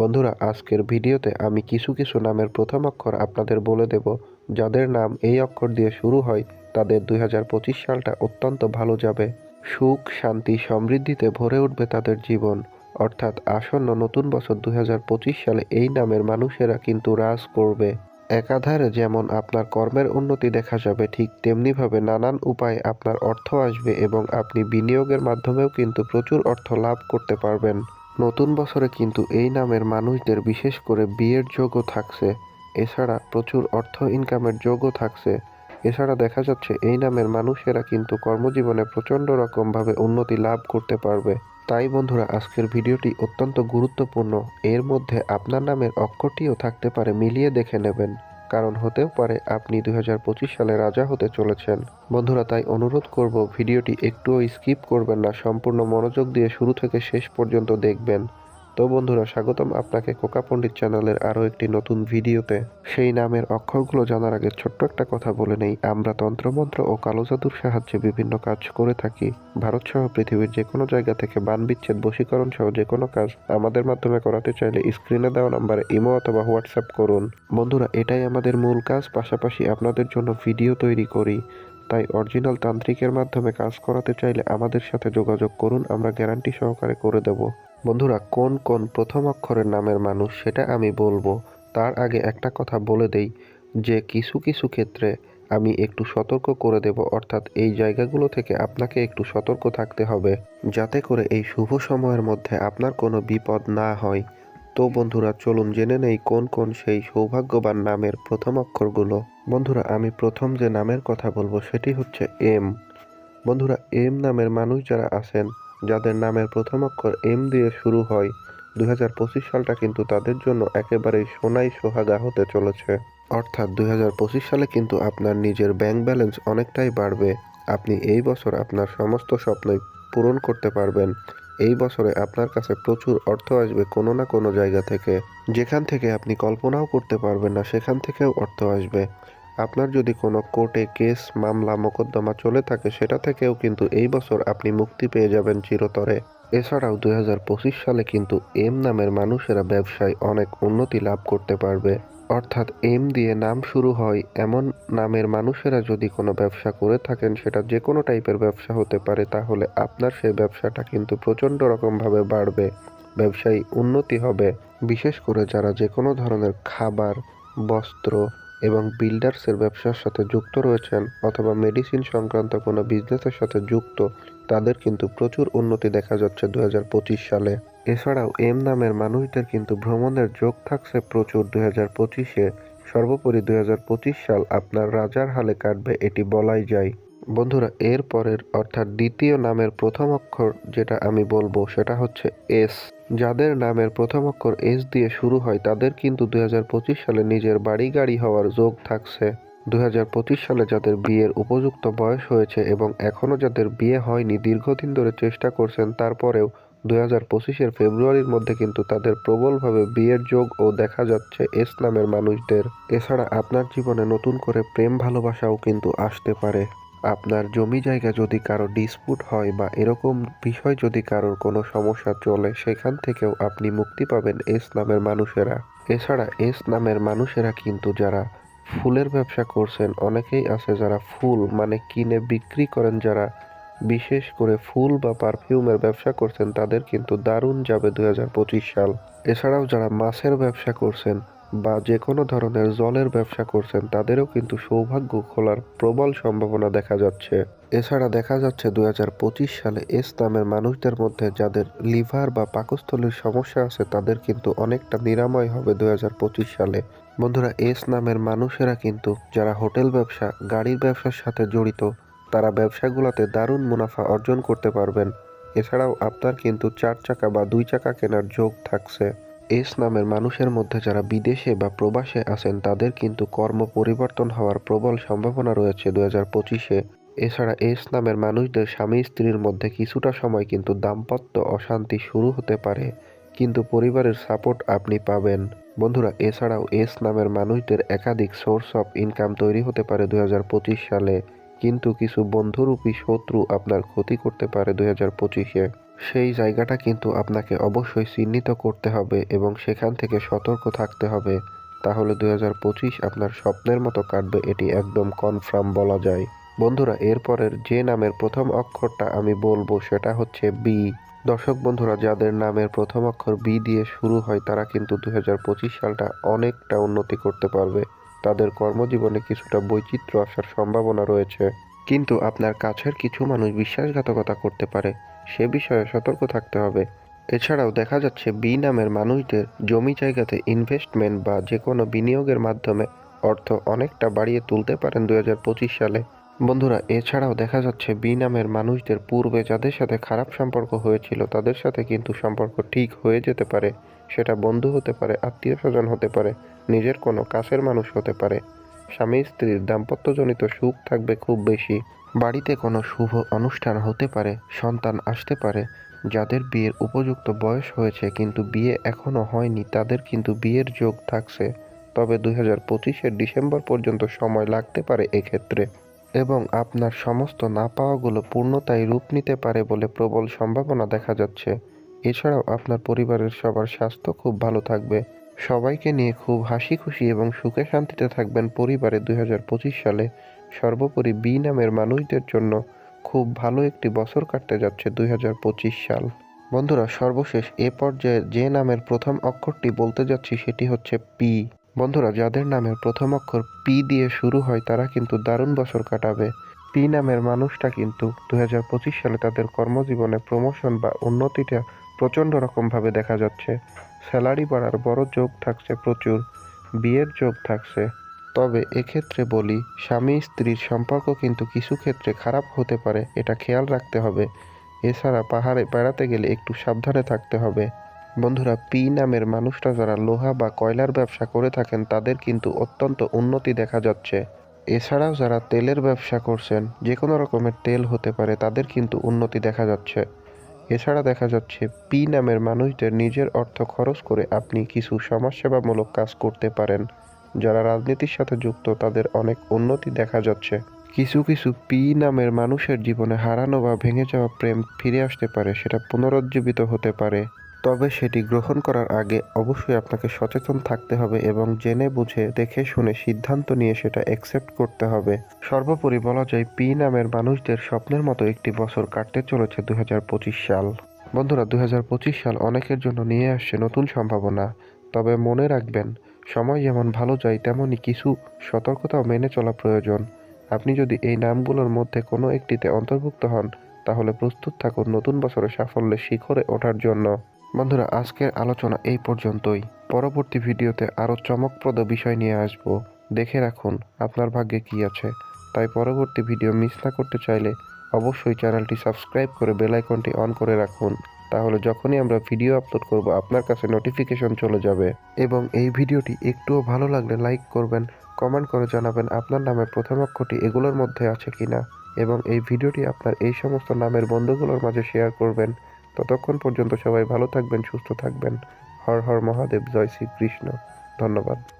বন্ধুরা, আজকের ভিডিওতে আমি কিছু কিছু নামের প্রথম অক্ষর আপনাদের বলে দেব। যাদের নাম এই অক্ষর দিয়ে শুরু হয়, তাদের দুই হাজার পঁচিশ সালটা অত্যন্ত ভালো যাবে। সুখ, শান্তি, সমৃদ্ধিতে ভরে উঠবে তাদের জীবন। অর্থাৎ আসন্ন নতুন বছর দুই হাজার পঁচিশ সালে এই নামের মানুষেরা কিন্তু রাজ করবে। একাধারে যেমন আপনার কর্মের উন্নতি দেখা যাবে, ঠিক তেমনিভাবে নানান উপায়ে আপনার অর্থ আসবে এবং আপনি বিনিয়োগের মাধ্যমেও কিন্তু প্রচুর অর্থ লাভ করতে পারবেন। নতুন বছরে কিন্তু এই নামের মানুষদের বিশেষ করে বিয়ের যোগও থাকছে। এছাড়া প্রচুর অর্থ ইনকামের যোগও থাকছে। এছাড়া দেখা যাচ্ছে এই নামের মানুষেরা কিন্তু কর্মজীবনে প্রচণ্ড রকমভাবে উন্নতি লাভ করতে পারবে। তাই বন্ধুরা, আজকের ভিডিওটি অত্যন্ত গুরুত্বপূর্ণ। এর মধ্যে আপনার নামের অক্ষরটিও থাকতে পারে, মিলিয়ে দেখে নেবেন। কারণ হতেও পারে আপনি দুই হাজার পঁচিশ সালে রাজা হতে চলেছেন। বন্ধুরা, তাই অনুরোধ করব, ভিডিওটি একটুও স্কিপ করবেন না, সম্পূর্ণ মনোযোগ দিয়ে শুরু থেকে শেষ পর্যন্ত দেখবেন। তো বন্ধুরা, স্বাগতম আপনাকে কোকা পণ্ডিত চ্যানেলের আরও একটি নতুন ভিডিওতে। সেই নামের অক্ষরগুলো জানার আগে ছোট্ট একটা কথা বলে নেই। আমরা তন্ত্রমন্ত্র ও কালো জাদুর সাহায্যে বিভিন্ন কাজ করে থাকি। ভারত সহ পৃথিবীর যে কোনো জায়গা থেকে বান বিচ্ছেদ বশীকরণ সহ যে কোনো কাজ আমাদের মাধ্যমে করাতে চাইলে স্ক্রিনে দেওয়া নাম্বারে ইমো অথবা হোয়াটসঅ্যাপ করুন। বন্ধুরা, এটাই আমাদের মূল কাজ, পাশাপাশি আপনাদের জন্য ভিডিও তৈরি করি। তাই অরিজিনাল তান্ত্রিকের মাধ্যমে কাজ করাতে চাইলে আমাদের সাথে যোগাযোগ করুন, আমরা গ্যারান্টি সহকারে করে দেব। বন্ধুরা, কোন কোন প্রথম অক্ষরের নামের মানুষ সেটা আমি বলব। তার আগে একটা কথা বলে দেই, যে কিছু কিছু ক্ষেত্রে আমি একটু সতর্ক করে দেব, অর্থাৎ এই জায়গাগুলো থেকে আপনাকে একটু সতর্ক থাকতে হবে, যাতে করে এই শুভ সময়ের মধ্যে আপনার কোনো বিপদ না হয়। তো বন্ধুরা, চলুন জেনে নেই কোন কোন সেই সৌভাগ্যবান নামের প্রথম অক্ষরগুলো। বন্ধুরা, আমি প্রথম যে নামের কথা বলব সেটি হচ্ছে এম। বন্ধুরা, এম নামের মানুষ যারা আছেন যাদের নামের প্রথম অক্ষর এম দিয়ে শুরু হয়। দু হাজার পঁচিশ সালটা কিন্তু তাদের জন্য একেবারেই সোনাই সোহাগা হতে চলেছে। অর্থাৎ দু হাজার পঁচিশ সালে কিন্তু আপনার নিজের ব্যাংক ব্যালেন্স অনেকটাই বাড়বে। আপনি এই বছর আপনার সমস্ত স্বপ্নই পূরণ করতে পারবেন। এই বছরে আপনার কাছে প্রচুর অর্থ আসবে কোনো না কোনো জায়গা থেকে। যেখান থেকে আপনি কল্পনাও করতে পারবেন না, সেখান থেকেও অর্থ আসবে। আপনার যদি কোনো কোর্টে কেস, মামলা, মোকদ্দমা চলে থাকে, সেটা থেকেও কিন্তু এই বছর আপনি মুক্তি পেয়ে যাবেন চিরতরে। এছাড়াও দু হাজার পঁচিশ সালে কিন্তু এম নামের মানুষেরা ব্যবসায় অনেক উন্নতি লাভ করতে পারবে। অর্থাৎ এম দিয়ে নাম শুরু হয় এমন নামের মানুষেরা যদি কোনো ব্যবসা করে থাকেন, সেটা যে কোনো টাইপের ব্যবসা হতে পারে, তাহলে আপনার সেই ব্যবসাটা কিন্তু প্রচণ্ড রকমভাবে বাড়বে, ব্যবসায়ী উন্নতি হবে। বিশেষ করে যারা যে কোনো ধরনের খাবার, বস্ত্র এবং বিল্ডার্সের ব্যবসার সাথে যুক্ত রয়েছেন অথবা মেডিসিন সংক্রান্ত কোনো বিজনেসের সাথে যুক্ত, তাদের কিন্তু প্রচুর উন্নতি দেখা যাচ্ছে দু হাজার পঁচিশ সালে। এছাড়াও এম নামের মানুষদের কিন্তু ভ্রমণের যোগ থাকছে প্রচুর দু হাজার পঁচিশে। সর্বোপরি দুই হাজার পঁচিশ সাল আপনার রাজার হালে কাটবে এটি বলাই যায়। বন্ধুরা, এর পরের অর্থাৎ দ্বিতীয় নামের প্রথম অক্ষর যেটা আমি বলব সেটা হচ্ছে এস। যাদের নামের প্রথম অক্ষর এস দিয়ে শুরু হয়, তাদের কিন্তু দু হাজার পঁচিশ সালে নিজের বাড়ি গাড়ি হওয়ার যোগ থাকছে। দু হাজার পঁচিশ সালে যাদের বিয়ের উপযুক্ত বয়স হয়েছে এবং এখনও যাদের বিয়ে হয়নি, দীর্ঘদিন ধরে চেষ্টা করছেন, তারপরেও দুই হাজার পঁচিশের ফেব্রুয়ারির মধ্যে কিন্তু তাদের প্রবলভাবে বিয়ের যোগ ও দেখা যাচ্ছে এস নামের মানুষদের। এছাড়া আপনার জীবনে নতুন করে প্রেম ভালোবাসাও কিন্তু আসতে পারে। আপনার জমি জায়গা যদি কারও ডিসপুট হয় বা এরকম বিষয় যদি কারোর কোনো সমস্যা চলে, সেখান থেকেও আপনি মুক্তি পাবেন এস নামের মানুষেরা। এছাড়া এস নামের মানুষেরা কিন্তু যারা ফুলের ব্যবসা করছেন, অনেকেই আছে যারা ফুল মানে কিনে বিক্রি করেন, যারা বিশেষ করে ফুল বা পারফিউমের ব্যবসা করছেন, তাদের কিন্তু দারুণ যাবে দু হাজার পঁচিশ সাল। এছাড়াও যারা মাছের ব্যবসা করছেন বা যে কোনো ধরনের জলের ব্যবসা করছেন, তাদেরও কিন্তু সৌভাগ্য খোলার প্রবল সম্ভাবনা দেখা যাচ্ছে। এছাড়া দেখা যাচ্ছে দুই হাজার পঁচিশ সালে এস নামের মানুষদের মধ্যে যাদের লিভার বা পাকস্থলীর সমস্যা আছে, তাদের কিন্তু অনেকটা নিরাময় হবে দুই সালে। বন্ধুরা এস নামের মানুষেরা কিন্তু যারা হোটেল ব্যবসা, গাড়ির ব্যবসার সাথে জড়িত, তারা ব্যবসাগুলোতে দারুণ মুনাফা অর্জন করতে পারবেন। এছাড়াও আপনার কিন্তু চার চাকা বা দুই চাকা কেনার যোগ থাকছে। এস নামের মানুষের মধ্যে যারা বিদেশে বা প্রবাসে আছেন, তাদের কিন্তু কর্ম পরিবর্তন হওয়ার প্রবল সম্ভাবনা রয়েছে দু হাজার পঁচিশে। এছাড়া এস নামের মানুষদের স্বামী স্ত্রীর মধ্যে কিছুটা সময় কিন্তু দাম্পত্য অশান্তি শুরু হতে পারে, কিন্তু পরিবারের সাপোর্ট আপনি পাবেন। বন্ধুরা, এছাড়াও এস নামের মানুষদের একাধিক সোর্স অফ ইনকাম তৈরি হতে পারে দু হাজার পঁচিশ সালে, কিন্তু কিছু বন্ধুরূপী শত্রু আপনার ক্ষতি করতে পারে দু হাজার পঁচিশে। সেই জায়গাটা কিন্তু আপনাকে অবশ্যই চিহ্নিত করতে হবে এবং সেখান থেকে সতর্ক থাকতে হবে। তাহলে দু হাজার পঁচিশ আপনার স্বপ্নের মতো কাটবে, এটি একদম কনফার্ম বলা যায়। বন্ধুরা, এরপরের যে নামের প্রথম অক্ষরটা আমি বলব, সেটা হচ্ছে বি দর্শক বন্ধুরা, যাদের নামের প্রথম অক্ষর বি দিয়ে শুরু হয়, তারা কিন্তু দু হাজার পঁচিশ সালটা অনেকটা উন্নতি করতে পারবে। তাদের কর্মজীবনে কিছুটা বৈচিত্র্য আসার সম্ভাবনা রয়েছে। কিন্তু আপনার কাছের কিছু মানুষ বিশ্বাসঘাতকতা করতে পারে। সে বিষয়ে সতর্ক থাকতে হবে। এছাড়াও দেখা যাচ্ছে বি নামের মানুষদের জমি জায়গাতে ইনভেস্টমেন্ট বা যে কোনো বিনিয়োগের মাধ্যমে অর্থ অনেকটা বাড়িয়ে তুলতে পারেন দু হাজার পঁচিশ সালে। বন্ধুরা, এছাড়াও দেখা যাচ্ছে বি নামের মানুষদের পূর্বে যাদের সাথে খারাপ সম্পর্ক হয়েছিল, তাদের সাথে কিন্তু সম্পর্ক ঠিক হয়ে যেতে পারে। সেটা বন্ধু হতে পারে আত্মীয় স্বজন হতে পারে, নিজের কোনো কাছের মানুষ হতে পারে। স্বামী স্ত্রীর দাম্পত্যজনিত সুখ থাকবে খুব বেশি। বাড়িতে কোনো শুভ অনুষ্ঠান হতে পারে, সন্তান আসতে পারে, যাদের বিয়ের উপযুক্ত বয়স হয়েছে কিন্তু বিয়ে এখনও হয়নি, তাদের কিন্তু বিয়ের যোগ থাকছে। তবে দুই হাজার পঁচিশের ডিসেম্বর পর্যন্ত সময় লাগতে পারে এক্ষেত্রে। এবং আপনার সমস্ত না পাওয়াগুলো পূর্ণতায় রূপ নিতে পারে বলে প্রবল সম্ভাবনা দেখা যাচ্ছে। এছাড়াও আপনার পরিবারের সবার স্বাস্থ্য খুব ভালো থাকবে। সবাইকে নিয়ে খুব হাসি খুশি এবং সুখে শান্তিতে থাকবেন পরিবারে দুই হাজার পঁচিশ সালে। সর্বোপরি বি নামের মানুষদের জন্য খুব ভালো একটি বছর কাটতে যাচ্ছে দুই হাজার পঁচিশ সাল। বন্ধুরা, সর্বশেষ এ পর্যায়ে যে নামের প্রথম অক্ষরটি বলতে যাচ্ছি সেটি হচ্ছে পি। বন্ধুরা, যাদের নামের প্রথম অক্ষর পি দিয়ে শুরু হয়, তারা কিন্তু দারুণ বছর কাটাবে। পি নামের মানুষটা কিন্তু দুই হাজার পঁচিশ সালে তাদের কর্মজীবনে প্রমোশন বা উন্নতিটা প্রচণ্ড রকমভাবে দেখা যাচ্ছে। স্যালারি বাড়ার বড় যোগ থাকছে প্রচুর, বিয়ের যোগ থাকছে। তবে এক্ষেত্রে বলি, স্বামী স্ত্রীর সম্পর্ক কিন্তু কিছু ক্ষেত্রে খারাপ হতে পারে, এটা খেয়াল রাখতে হবে। এছাড়া পাহাড়ে বেড়াতে গেলে একটু সাবধানে থাকতে হবে। বন্ধুরা, পি নামের মানুষরা যারা লোহা বা কয়লার ব্যবসা করে থাকেন, তাদের কিন্তু অত্যন্ত উন্নতি দেখা যাচ্ছে। এছাড়াও যারা তেলের ব্যবসা করছেন যে কোনো রকমের তেল হতে পারে, তাদের কিন্তু উন্নতি দেখা যাচ্ছে। এছাড়া দেখা যাচ্ছে, পি নামের মানুষদের নিজের অর্থ খরচ করে আপনি কিছু সমাজসেবামূলক কাজ করতে পারেন। যারা রাজনীতির সাথে যুক্ত, তাদের অনেক উন্নতি দেখা যাচ্ছে। কিছু কিছু পি নামের মানুষের জীবনে হারানো বা ভেঙে যাওয়া প্রেম ফিরে আসতে পারে, সেটা পুনরুজ্জীবিত হতে পারে। তবে সেটি গ্রহণ করার আগে অবশ্যই আপনাকে সচেতন থাকতে হবে এবং জেনে বুঝে দেখে শুনে সিদ্ধান্ত নিয়ে সেটা অ্যাকসেপ্ট করতে হবে। সর্বোপরি বলা যায়, পি নামের মানুষদের স্বপ্নের মতো একটি বছর কাটতে চলেছে দুই হাজার পঁচিশ সাল। বন্ধুরা দুই হাজার পঁচিশ সাল অনেকের জন্য নিয়ে আসছে নতুন সম্ভাবনা। তবে মনে রাখবেন সময় যেমন ভালো যায় তেমনই কিছু সতর্কতাও মেনে চলা প্রয়োজন। আপনি যদি এই নামগুলোর মধ্যে কোনো একটিতে অন্তর্ভুক্ত হন, তাহলে প্রস্তুত থাকুন নতুন বছরের সাফল্যের শিখরে ওঠার জন্য। বন্ধুরা, আজকের আলোচনা এই পর্যন্তই। পরবর্তী ভিডিওতে আরও চমকপ্রদ বিষয় নিয়ে আসব। দেখে রাখুন, আপনার ভাগ্যে কি আছে। তাই পরবর্তী ভিডিও মিস না করতে চাইলে অবশ্যই চ্যানেলটি সাবস্ক্রাইব করে বেল আইকনটি অন করে রাখুন। তাহলে যখনই আমরা ভিডিও আপলোড করব, আপনার কাছে নোটিফিকেশন চলে যাবে। এবং এই ভিডিওটি একটুও ভালো লাগলে লাইক করবেন কমেন্ট করে জানাবেন আপনার নামের প্রথম অক্ষরটি এগুলোর মধ্যে আছে কিনা। এবং এই ভিডিওটি আপনার এই সমস্ত নামের বন্ধুগুলোর মাঝে শেয়ার করবেন। ততক্ষণ পর্যন্ত সবাই ভালো থাকবেন, সুস্থ থাকবেন। হর হর মহাদেব, জয় শ্রীকৃষ্ণ। ধন্যবাদ।